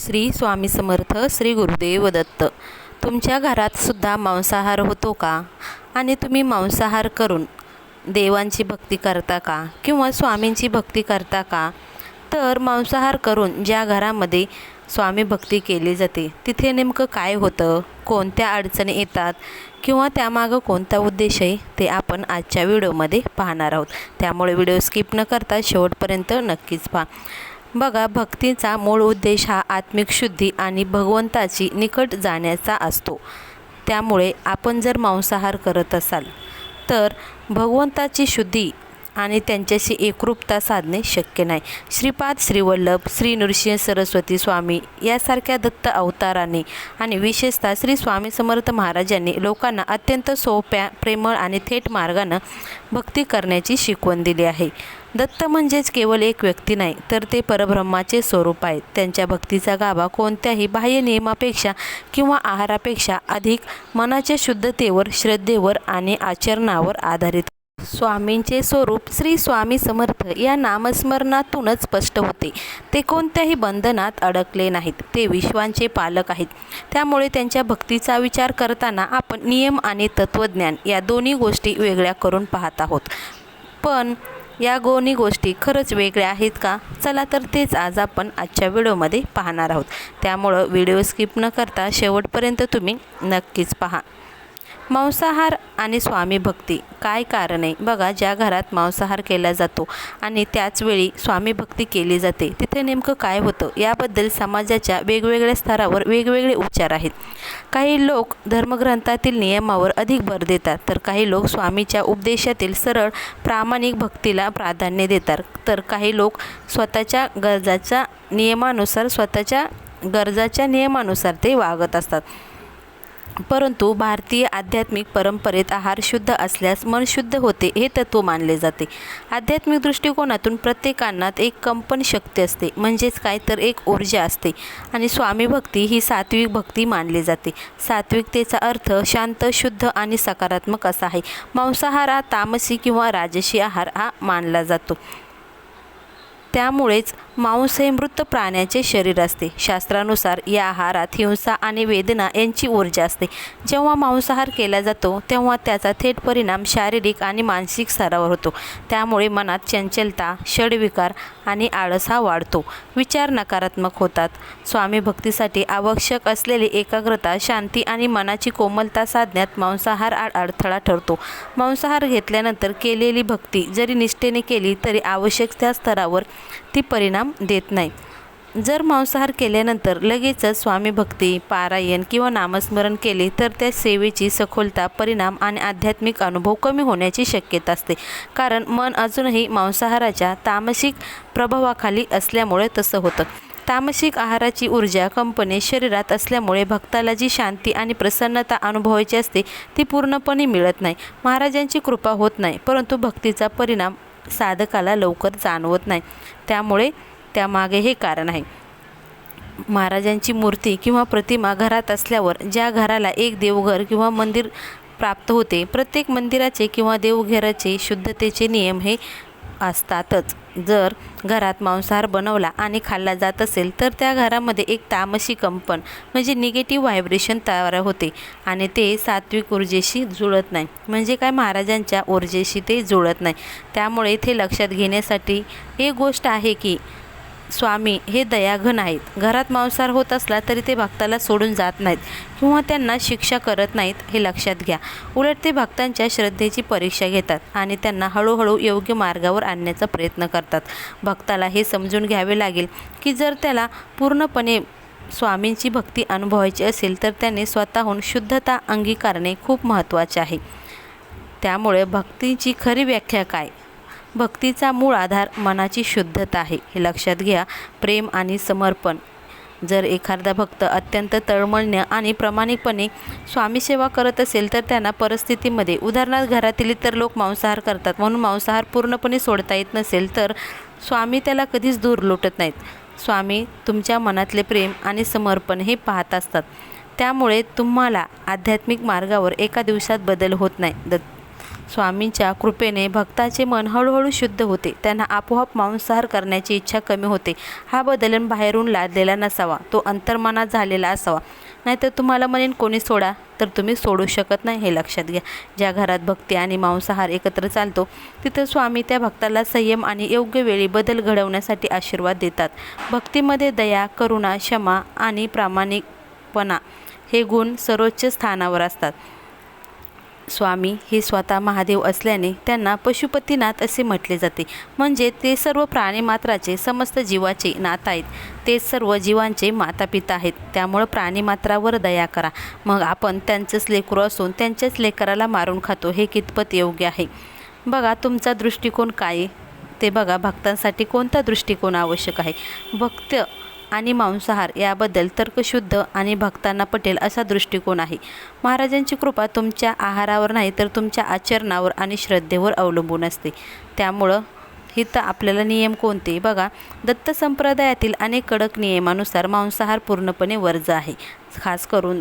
श्री स्वामी समर्थ श्री गुरुदेव दत्त. तुमच्या घरात सुद्धा मांसाहार होतो का? आणि तुम्ही मांसाहार करून देवांची भक्ती करता का? किंवा स्वामींची भक्ती करता का? तर मांसाहार करून ज्या घरामध्ये स्वामी भक्ती केली जाते तिथे नेमकं काय होतं? कोणत्या अडचणी येतात? किंवा त्यामागं कोणता उद्देश आहे? ते आपण आजच्या व्हिडिओमध्ये पाहणार आहोत. त्यामुळे व्हिडिओ स्किप न करता शेवटपर्यंत नक्कीच पहा. बघा भक्तीचा मूळ उद्देश हा आत्मिक शुद्धी आणि भगवंताची निकट जाण्याचा असतो. त्यामुळे आपण जर मांसाहार करत असाल तर भगवंताची शुद्धी आणि त्यांच्याशी एकरूपता साधणे शक्य नाही. श्रीपाद श्रीवल्लभ श्री नृसिंह सरस्वती स्वामी यासारख्या दत्त अवतारांनी आणि विशेषतः श्री स्वामी समर्थ महाराजांनी लोकांना अत्यंत सोप्या प्रेमळ आणि थेट मार्गानं भक्ती करण्याची शिकवण दिली आहे. दत्त म्हणजेच केवळ एक व्यक्ती नाही तर ते परब्रह्माचे स्वरूप आहेत. त्यांच्या भक्तीचा गाभा कोणत्याही बाह्य नियमापेक्षा किंवा आहारापेक्षा अधिक मनाच्या शुद्धतेवर श्रद्धेवर आणि आचरणावर आधारित. स्वामींचे स्वरूप श्री स्वामी समर्थ या नामस्मरणातूनच स्पष्ट होते. ते कोणत्याही बंधनात अडकले नाहीत. ते विश्वांचे पालक आहेत. त्यामुळे त्यांच्या भक्तीचा विचार करताना आपण नियम आणि तत्त्वज्ञान या दोन्ही गोष्टी वेगळ्या करून पाहत आहोत. पण या गोनी गोष्टी खरंच वेगळ्या आहेत का? चला तर तेच आज आपण आजच्या व्हिडिओमध्ये पाहणार आहोत. त्यामुळं व्हिडिओ स्किप न करता शेवटपर्यंत तुम्ही नक्कीच पहा. मांसाहार आणि स्वामी भक्ती. काय कारण आहे? बघा ज्या घरात मांसाहार केला जातो आणि त्याचवेळी स्वामी भक्ती केली जाते तिथे नेमकं काय होतं? याबद्दल समाजाच्या वेगवेगळ्या स्तरावर वेगवेगळे उपचार आहेत. काही लोक धर्मग्रंथातील नियमावर अधिक भर देतात तर काही लोक स्वामीच्या उपदेशातील सरळ प्रामाणिक भक्तीला प्राधान्य देतात. तर काही लोक स्वतःच्या गरजाच्या नियमानुसार स्वतःच्या गरजाच्या नियमानुसार ते वागत असतात. परंतु भारतीय आध्यात्मिक परंपरेत आहार शुद्ध असल्यास मन शुद्ध होते हे तत्त्व मानले जाते. आध्यात्मिक दृष्टिकोनातून प्रत्येकांनात एक कंपन शक्ती असते म्हणजेच काय तर एक ऊर्जा असते आणि स्वामी भक्ती ही सात्विक भक्ती मानली जाते. सात्विकतेचा अर्थ शांत शुद्ध आणि सकारात्मक असा आहे. मांसाहार हा तामसी किंवा राजसी आहार हा मानला जातो. त्यामुळेच मांस हे मृत प्राण्याचे शरीर असते. शास्त्रानुसार या आहारात हिंसा आणि वेदना यांची ऊर्जा असते. जेव्हा मांसाहार केला जातो तेव्हा त्याचा थेट परिणाम शारीरिक आणि मानसिक स्तरावर होतो. त्यामुळे मनात चंचलता षडविकार आणि आळस हा वाढतो. विचार नकारात्मक होतात. स्वामी भक्तीसाठी आवश्यक असलेली एकाग्रता शांती आणि मनाची कोमलता साधण्यात मांसाहार आड अडथळा ठरतो. मांसाहार घेतल्यानंतर केलेली भक्ती जरी निष्ठेने केली तरी आवश्यक त्या स्तरावर ती परिणाम देत नाही. जर मांसाहार केल्यानंतर लगेचच स्वामी भक्ती पारायण किंवा नामस्मरण केले तर त्या सेवेची सखोलता परिणाम आणि आध्यात्मिक अनुभव कमी होण्याची शक्यता असते. कारण मन अजूनही मांसाहाराच्या तामसिक प्रभावाखाली असल्यामुळे तसं होतं. तामसिक आहाराची ऊर्जा कंपने शरीरात असल्यामुळे भक्ताला जी शांती आणि प्रसन्नता अनुभवायची असते ती पूर्णपणे मिळत नाही. महाराजांची कृपा होत नाही परंतु भक्तीचा परिणाम साधकाला लवकर जाणवत नाही. त्यामुळे त्यामागे हे कारण आहे. महाराजांची मूर्ती किंवा प्रतिमा घरात असल्यावर ज्या घराला एक देवघर किंवा मंदिर प्राप्त होते प्रत्येक मंदिराचे किंवा देवघराचे शुद्धतेचे नियम हे असतातच. जर घरात मांसाहार बनवला आणि खाल्ला जात असेल तर त्या घरामध्ये एक तामसी कंपन म्हणजे निगेटिव्ह व्हायब्रेशन तयार होते आणि ते सात्विक ऊर्जेशी जुळत नाही. म्हणजे काय? महाराजांच्या ऊर्जेशी ते जुळत नाही. त्यामुळे इथे लक्षात घेण्यासाठी एक गोष्ट आहे की स्वामी हे दयाघन आहेत. घरात मांसाहार होत असला तरी ते भक्ताला सोडून जात नाहीत किंवा त्यांना शिक्षा करत नाहीत हे लक्षात घ्या. उलट ते भक्तांच्या श्रद्धेची परीक्षा घेतात आणि त्यांना हळूहळू योग्य मार्गावर आणण्याचा प्रयत्न करतात. भक्ताला हे समजून घ्यावे लागेल की जर त्याला पूर्णपणे स्वामींची भक्ती अनुभवायची असेल तर त्याने स्वतःहून शुद्धता अंगीकारणे खूप महत्त्वाचे आहे. त्यामुळे भक्तीची खरी व्याख्या काय? भक्तीचा मूळ आधार मनाची शुद्धता आहे. हे लक्षात घ्या. प्रेम आणि समर्पण. जर एखादा भक्त अत्यंत तळमळण्य आणि प्रामाणिकपणे स्वामीसेवा करत असेल तर त्यांना परिस्थितीमध्ये उदाहरणार्थ घरातील इतर लोक मांसाहार करतात म्हणून मांसाहार पूर्णपणे सोडता येत नसेल तर स्वामी त्याला कधीच दूर लोटत नाहीत. स्वामी तुमच्या मनातले प्रेम आणि समर्पण हे पाहत असतात. त्यामुळे तुम्हाला आध्यात्मिक मार्गावर एका दिवसात बदल होत नाही. द स्वामींच्या कृपेने भक्ताचे मन हळूहळू शुद्ध होते. त्यांना आपोआप मांसाहार करण्याची इच्छा कमी होते. हा बदल बाहेरून लादलेला नसावा. तो अंतर्मनात झालेला असावा. नाहीतर तुम्हाला म्हणेन कोणी सोडा तर तुम्ही सोडू शकत नाही हे लक्षात घ्या. ज्या घरात भक्ती आणि मांसाहार एकत्र चालतो तिथं स्वामी त्या भक्ताला संयम आणि योग्य वेळी बदल घडवण्यासाठी आशीर्वाद देतात. भक्तीमध्ये दया करुणा क्षमा आणि प्रामाणिकपणा हे गुण सर्वोच्च स्थानावर असतात. स्वामी हे स्वतः महादेव असल्याने त्यांना पशुपतीनाथ असे म्हटले जाते. म्हणजे ते सर्व प्राणीमात्राचे समस्त जीवाचे नाथ आहेत. ते सर्व जीवांचे मातापिता आहेत. त्यामुळं प्राणीमात्रावर दया करा. मग आपण त्यांचंच लेकरू असून त्यांच्याच लेकराला मारून खातो हे कितपत योग्य आहे? बघा तुमचा दृष्टिकोन काय ते बघा भक्तांसाठी कोणता दृष्टिकोन आवश्यक आहे? भक्त आणि मांसाहार याबद्दल तर्कशुद्ध आणि भक्तांना पटेल असा दृष्टिकोन आहे. महाराजांची कृपा तुमच्या आहारावर नाही तर तुमच्या आचरणावर आणि श्रद्धेवर अवलंबून असते. त्यामुळं हिथं आपल्याला नियम कोणते? बघा दत्त संप्रदायातील अनेक कडक नियमानुसार मांसाहार पूर्णपणे वर्ज आहे. खास करून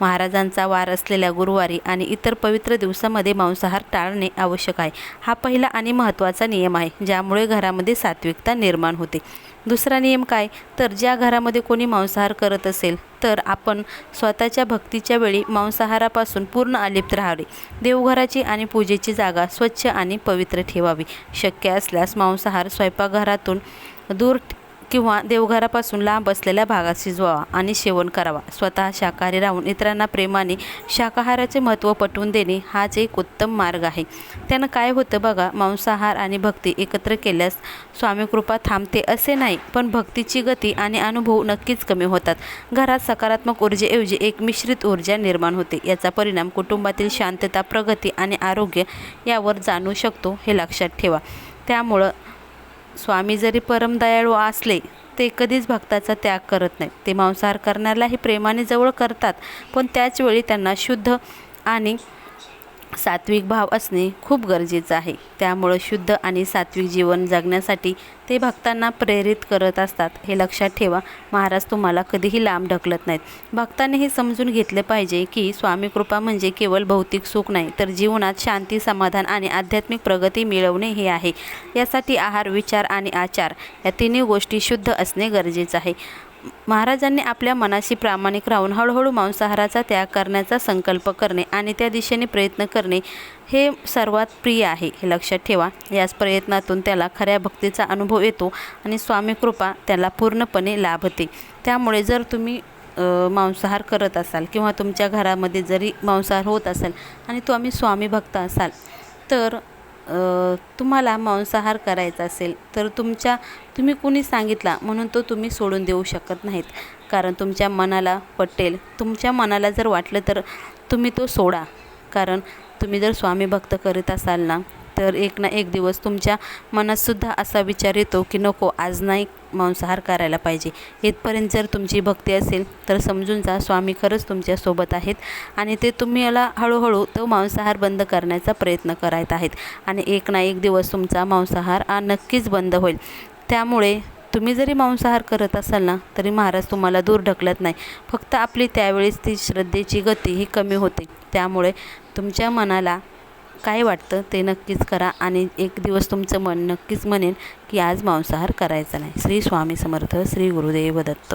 महाराजांचा वार असलेल्या गुरुवारी आणि इतर पवित्र दिवसामध्ये मांसाहार टाळणे आवश्यक आहे. हा पहिला आणि महत्त्वाचा नियम आहे ज्यामुळे घरामध्ये सात्विकता निर्माण होते. दुसरा नियम काय? तर ज्या घरामध्ये कोणी मांसाहार करत असेल तर आपण स्वतःच्या भक्तीच्या वेळी मांसाहारापासून पूर्ण अलिप्त राहावे. देवघराची आणि पूजेची जागा स्वच्छ आणि पवित्र ठेवावी. शक्य असल्यास मांसाहार स्वयंपाकघरातून दूर किंवा देवघरापासून लांब असलेल्या भागात शिजवावा आणि सेवन करावा. स्वतः शाकाहारी राहून इतरांना प्रेमाने शाकाहाराचे महत्त्व पटवून देणे हाच एक उत्तम मार्ग आहे. त्यानं काय होतं बघा मांसाहार आणि भक्ती एकत्र केल्यास स्वामीकृपा थांबते असे नाही पण भक्तीची गती आणि अनुभव नक्कीच कमी होतात. घरात सकारात्मक ऊर्जेऐवजी एक मिश्रित ऊर्जा निर्माण होते. याचा परिणाम कुटुंबातील शांतता प्रगती आणि आरोग्य यावर जाणू शकतो हे लक्षात ठेवा. त्यामुळं स्वामी जरी परमदयाळू असले ते कधीच भक्ताचा त्याग करत नाहीत. ते मांसाहार करण्यालाही प्रेमाने जवळ करतात पण त्याचवेळी त्यांना शुद्ध आणि सात्विक भाव असणे खूप गरजेचं आहे. त्यामुळं शुद्ध आणि सात्विक जीवन जगण्यासाठी ते भक्तांना प्रेरित करत असतात. हे लक्षात ठेवा महाराज तुम्हाला कधीही लांब ढकलत नाहीत. भक्ताने हे समजून घेतले पाहिजे की स्वामी कृपा म्हणजे केवळ भौतिक सुख नाही तर जीवनात शांती समाधान आणि आध्यात्मिक प्रगती मिळवणे हे आहे. यासाठी आहार विचार आणि आचार या तिन्ही गोष्टी शुद्ध असणे गरजेचं आहे. महाराजांनी आपल्या मनाशी प्रामाणिक राहून हळूहळू मांसाहाराचा त्याग करण्याचा संकल्प करणे आणि त्या दिशेने प्रयत्न करणे हे सर्वात प्रिय आहे. हे लक्षात ठेवा. याच प्रयत्नातून त्याला खऱ्या भक्तीचा अनुभव येतो आणि स्वामी कृपा त्याला पूर्णपणे लाभते. त्यामुळे जर तुम्ही मांसाहार करत असाल किंवा तुमच्या घरामध्ये जरी मांसाहार होत असेल आणि तो आम्ही स्वामी भक्त असाल तर तुम्हाला मांसाहार करायचा असेल तर तुमच्या तुम्ही कुणी सांगितला म्हणून तो तुम्ही सोडून देऊ शकत नाहीत. कारण तुमच्या मनाला पटेल. तुमच्या मनाला जर वाटलं तर तुम्ही तो सोडा. कारण तुम्ही जर स्वामी भक्त करीत असाल ना तर एक ना एक दिवस तुमच्या मनातसुद्धा असा विचार येतो की नको आज नाही मांसाहार करायला पाहिजे. इथपर्यंत जर तुमची भक्ती असेल तर समजून जा स्वामी खरंच तुमच्यासोबत आहेत आणि ते तुम्ही याला हळूहळू तो मांसाहार बंद करण्याचा प्रयत्न करायत आहेत आणि एक ना एक दिवस तुमचा मांसाहार हा नक्कीच बंद होईल. त्यामुळे तुम्ही जरी मांसाहार करत असाल ना तरी महाराज तुम्हाला दूर ढकलत नाही. फक्त आपली त्यावेळेस ती श्रद्धेची गती ही कमी होते. त्यामुळे तुमच्या मनाला काय वाटतं ते नक्कीच करा आणि एक दिवस तुमचं मन नक्कीच म्हणेन की आज मांसाहार करायचा नाही. श्री स्वामी समर्थ श्री गुरुदेव दत्त.